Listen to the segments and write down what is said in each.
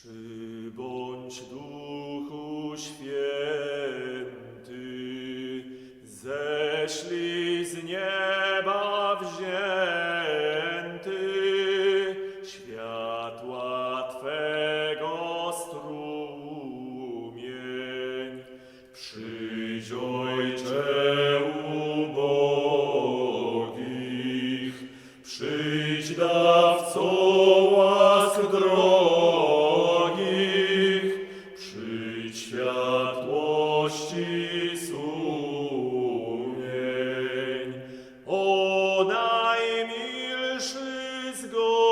Przybądź Duchu Święty, ześlij z nieba wzięty światła Twego strumień. Przyjdź Ojcze ubogich, przyjdź dawco światłości sumień. O najmilszy z gości,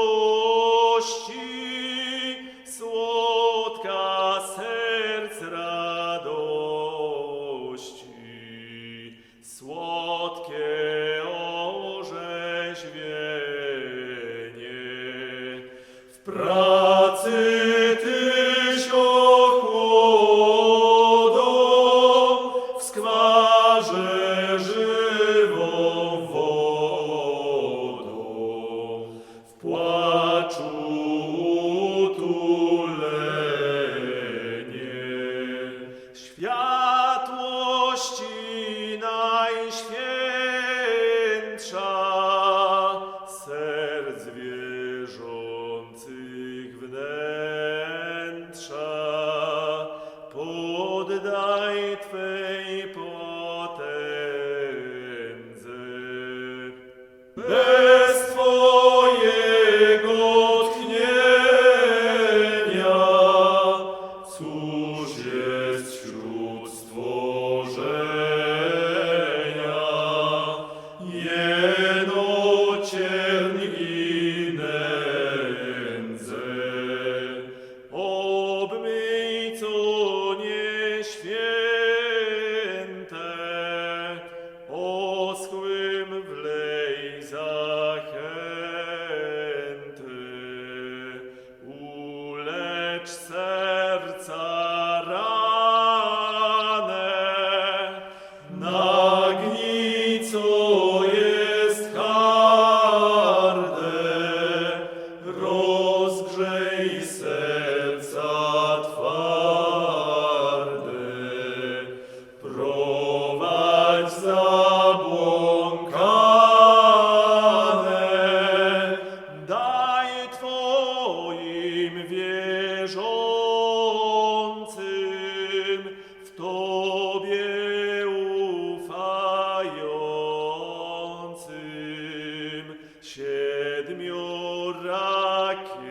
słodka serc radości, słodkie płaczu utulenie. Światłości najświętsza, serc wierzących wnętrza, poddaj Twej potędze. যারা Senhor aqui.